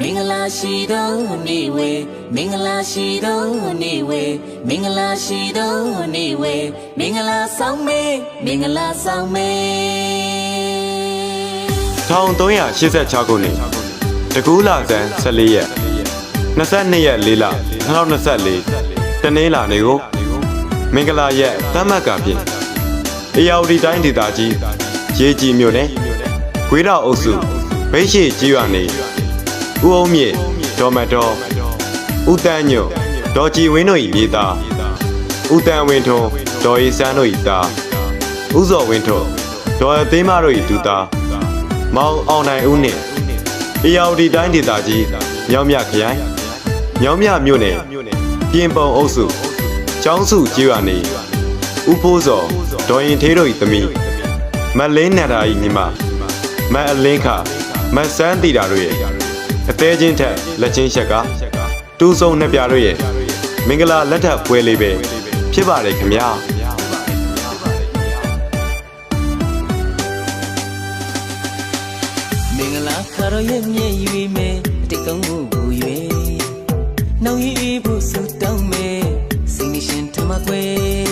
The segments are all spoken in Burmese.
မင်္ဂလာရှိသောနေ့ဝေမင်္ဂလာရှိသောနေ့ဝေမင်္ဂလာရှိသောနေ့ဝေမင်္ဂလာဆောင်မေမင်္ဂလာဆောင်မေ1386ခုနှစ်တကူးလာဇန်14ရက်22ရက်4လ2024တနင်္လာနေ့ကိုမင်္ဂလာရက်တမတ်ကဖြင့်အေယာဝတီတိုင်းဒေသကြီးရေကြီးမြို့နယ်ခွေးတော်အုပ်စုဘိတ်ရှိကြီးရွာနေ ဦးအောင်မြင့်ဒေါ်မတော်ဦးတန်းညွတ်ဒေါ်ကြည်ဝင်းတို့၏မြေသားဦးတန်းဝင်းထွန်းဒေါ်ရီစန်းတို့၏သားဦးစော်ဝင်းထွန်းဒေါ်အသေးမတို့၏ဒူသားမောင်အောင်နိုင်ဦးနှင့်အေယာဝတီတိုင်းဒေသကြီးမြောင်းမြခရိုင်မြောင်းမြမြို့နယ်ပြင်ပုံအုပ်စုကျောင်းစုကျေးရွာနေဦးဖိုးစောဒေါ်ရင်သေးတို့၏သမီးမလင်းနန္ဒာ၏ညီမမအလင်းခမဆန်းတီတာတို့ရဲ့ အသေးချင်းထက်လက်ချင်းချက်ကတူးစုံနှစ်ပြားတို့ရဲ့မင်္ဂလာလက်ထပ်ပွဲလေးပဲဖြစ်ပါတယ်ခင်ဗျာမင်္ဂလာခါတော်ရဲ့မြည့်ရွေမယ်အတိတ်ကောင်းမှုကိုရွေနှောင်ရည်ဖို့ဆုတောင်းမယ်စိတ်နှရှင်ထမကွယ်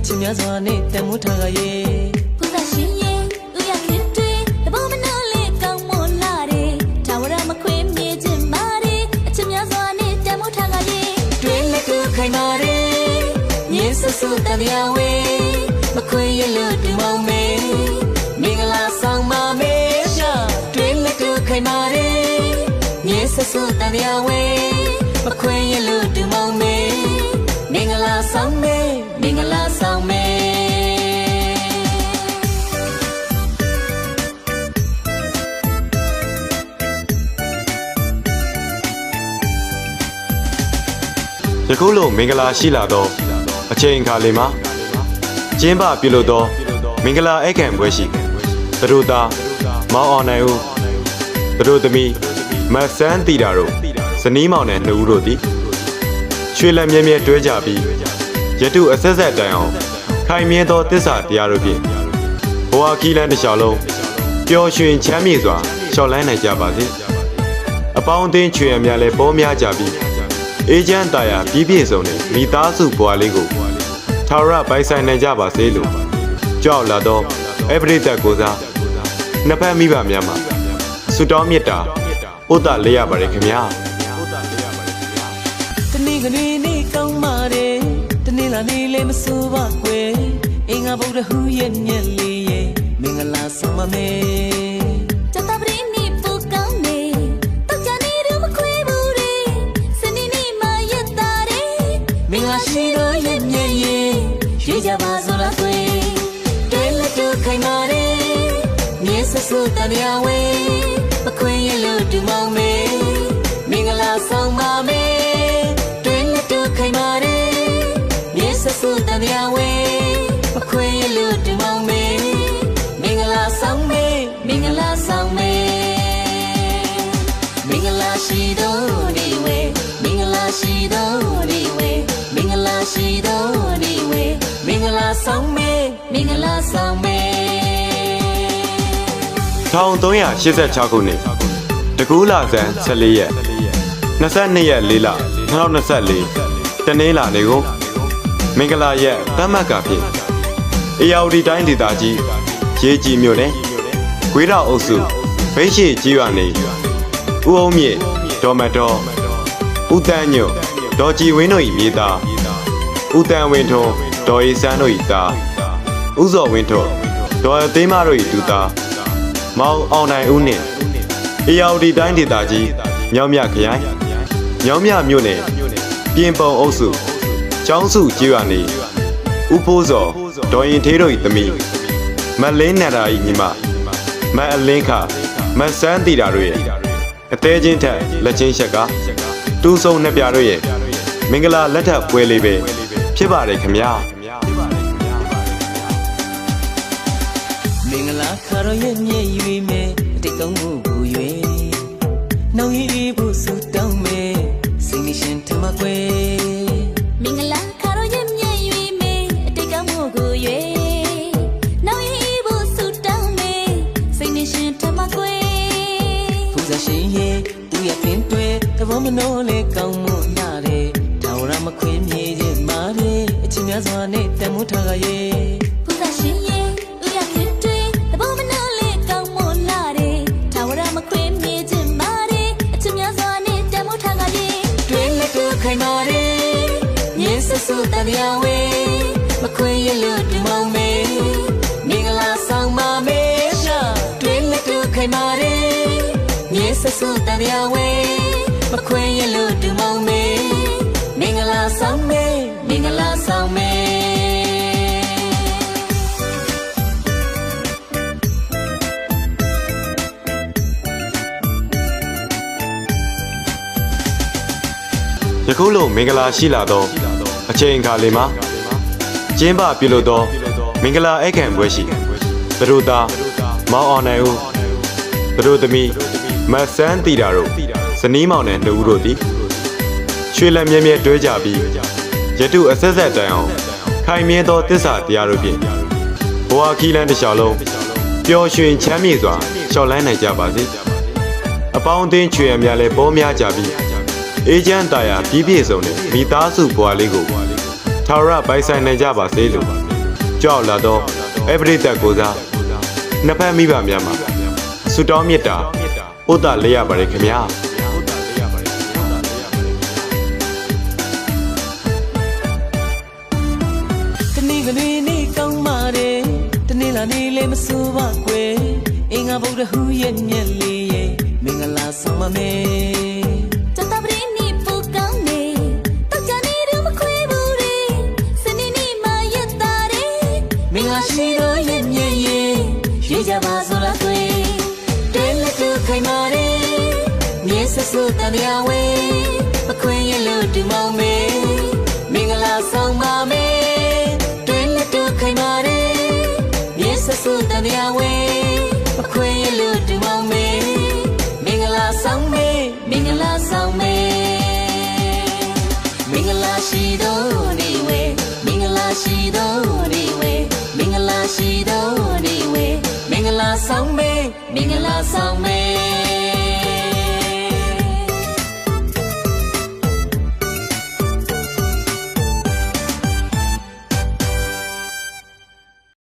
အချင်းများစွာနဲ့တမှုထားကြရဲ့ဘုရားရှင်ရဲ့ဥရခင်တွေတဘောမနာလေးကောင်းမွန်လာတယ်ထာဝရမခွေမြေခြင်းမာတယ်အချက်များစွာနဲ့တမိုးထားကြရဲ့တွင်လက်ကူခိုင်မာတယ်မြေဆဆူတပြာဝေမခွေရလို့ဒီမောင်မေမင်္ဂလာဆောင်ပါမေရှာတွင်လက်ကူခိုင်မာတယ်မြေဆဆူတပြာဝေမခွေရလို့ ယခုလိုမင်္ဂလာရှိလာသောအချိန်အခါလေးမှာကျင်းပပြုလုပ်သောမင်္ဂလာဧည့်ခံပွဲရှိသတို့သားမောင်အောင်နိုင်ဦးသတို့သမီးမတ်ဆန်းတီတာတို့ဇနီးမောင်နဲ့နှစ်ဦးတို့သည်ရွှေလက်မြဲမြဲတွဲကြပြီးယတုအဆက်ဆက်တိုင်အောင်ခိုင်မြဲသောတစ္ဆာတရားတို့ဖြင့်ဘဝခီးလန်းတစ်လျှောက်လုံးပျော်ရွှင်ချမ်းမြေ့စွာလျှောက်လန်းနိုင်ကြပါစေအပေါင်းအသင်းချွေရများလည်းပေါ်များကြပြီး အေဂျင့်တာယာပြီးပြည့်စုံတဲ့မိသားစုဘဝလေးကိုထာဝရပိုင်ဆိုင်နိုင်ကြပါစေလို့ကြောက်လာတော့အပရိသတ်ကိုစားနှစ်ဖက်မိဘများမှာဆုတောင်းမေတ္တာဥဒ္ဒလေးရပါတယ်ခင်ဗျာတနေ့ကနေနေ့ကောင်းပါတယ်တနေ့လာနေ့လည်းမဆိုးပါကွယ်အင်္ဂါဗုဒ္ဓဟူရဲ့မြက်လေးရဲ့မင်္ဂလာဆောင်ပါမယ် တွဲလက်တို့ခိုင်ပါတယ်မြေဆဆူတန်ရဝဲမခွင့်ရလို့ဒူမောင်မေမင်္ဂလာဆောင်ပါမယ်တွဲလက်တို့ခိုင်ပါတယ်မြေဆဆူတန်ရဝဲ မေမင်္ဂလာဆောင်မေ1386ခုနှစ်တကူးလာဇန်14ရက်22ရက်4လ2024တနင်္လာနေ့ကိုမင်္ဂလာရက်တမတ်ကဖြင့်အေယာဝတီတိုင်းဒေသကြီးရေကြီးမြို့နယ်ခွေးတော်အုပ်စုဘိတ်ရှိကြီးရွာနေဦးအောင်မြင့်ဒေါ်မတော်ဦးတန်းညွတ်ဒေါ်ကြည်ဝင်းတို့၏မြေသားဦးတန်းဝင်းထွန်းဒေါ်ရီစန်းတို့၏သား ဦးစော်ဝင်းထွန်းဒေါ်အသေးမတို့၏ဒူသားမောင်အောင်နိုင်ဦးနှင့်အေယာဝတီတိုင်းဒေသကြီးမြောင်းမြခရိုင်မြောင်းမြမြို့နယ်ပြင်ပုံအုပ်စုကျောင်းစုကျေးရွာနေဦးဖိုးစောဒေါ်ရင်သေးတို့၏သမီးမလင်းနန္ဒာ၏ညီမမအလင်းခမဆန်းတီတာတို့ရဲ့အသေးချင်းထက်လက်ချင်းချက်ကတူးစုံနှစ်ပြားတို့ရဲ့မင်္ဂလာလက်ထပ်ပွဲလေးပဲဖြစ်ပါတယ်ခင်ဗျာ လာခါတော်ရဲ့မြည့်ရွေမယ်အတိတ်ကောင်းမှုကိုရွေနှောင်ရည်ဖို့ဆူတောင်းမယ်စိတ်နေရှင်ထမကွယ်မင်္ဂလာခါတော့ရမြဲ့၍မေအတိတ်ကမို့ကို၍နောက်ရင်ဖို့ဆူတောင်းမေစိတ်နဲ့ရှင်ထမကွယ်ဖူးစားရှင်ရဲ့သူရခင်တွေသဘောမနှောလဲကောင်းမှုနာတယ်ထာဝရမခွေမြေခြင်းမာတယ်အချင်းများစွာနဲ့တန်မိုးထားကရဲ့ဖူးသာရှ ခိုင်မာတယ်မြင်းဆဆူတန်ရဝဲမခွေရလို့ဒီမောင်မေမင်္ဂလာဆောင်မေမင်္ဂလာဆောင်မေယခုလိုမင်္ဂလာရှိလာသောအချိန်အခါလေးမှာကျင်းပပြုလုပ်သောမင်္ဂလာဧည့်ခံပွဲရှိသူတို့သားမောင်အောင်နိုင်ဦး သူတို့သမီးမတ်ဆန်းတီတာတို့ဇနီးမောင်နဲ့နှစ်ဦးတို့သည်ရွှေလက်မြဲမြဲတွဲကြပြီးယတုအဆက်ဆက်တိုင်အောင်ခိုင်မြဲသောတစ္ဆာတရားတို့ဖြင့်ဘဝခီးလန်းတစ်လျှောက်လုံးပျော်ရွှင်ချမ်းမြေ့စွာရှောက်လန်းနိုင်ကြပါစေအပေါင်းအသင်းချွေရများလည်းပေါ်များကြပြီးအေဂျင့်တာယာပြီးပြည့်စုံတဲ့မိသားစုဘဝလေးကိုထာဝရပိုင်ဆိုင်နိုင်ကြပါစေလို့ကြောက်လာတော့အပရိသတ်ကိုစားနှစ်ဖက်မိဘများမှာ ဆုတောင်းမေတ္တာဥဒ္ဒလေးရပါတယ်ခင်ဗျာတနေ့ကလေးနေ့ကောင်းပါတယ်တနေ့လာနေ့လေးမဆိုးပါကွယ်အင်္ဂါဗုဒ္ဓဟူရဲ့မြက်လေးရဲ့မင်္ဂလာဆောင်ပါမယ်တတပရင်းနေပူကောင်းနေတော့ကြနေတော့မခွေဘူးလေစနေနေ့မှရက်သားတယ်မင်္ဂလာရှိသောရဲ့မြက်ရဲ့ရွေးကြပါစို့လားကွယ်တဲ ခိုင်မာတယ်မြင်းဆဆူတန်ရာဝဲပခွင့်ရလို့ဒီမောင်မေမင်္ဂလာဆောင်ပါမေတွင်လက်တို့ခိုင်မာတယ်မြင်းဆဆူတန်ရာဝဲပခွင့်ရလို့ဒီမောင်မေမင်္ဂလာဆောင်မေမင်္ဂလာဆောင်မေမင်္ဂလာရှိတော်နေဝဲမင်္ဂလာရှိတော်နေဝဲမင်္ဂလာရှိတော်နေဝဲမင်္ဂလာဆောင်မေမင်္ဂလာဆောင်မေ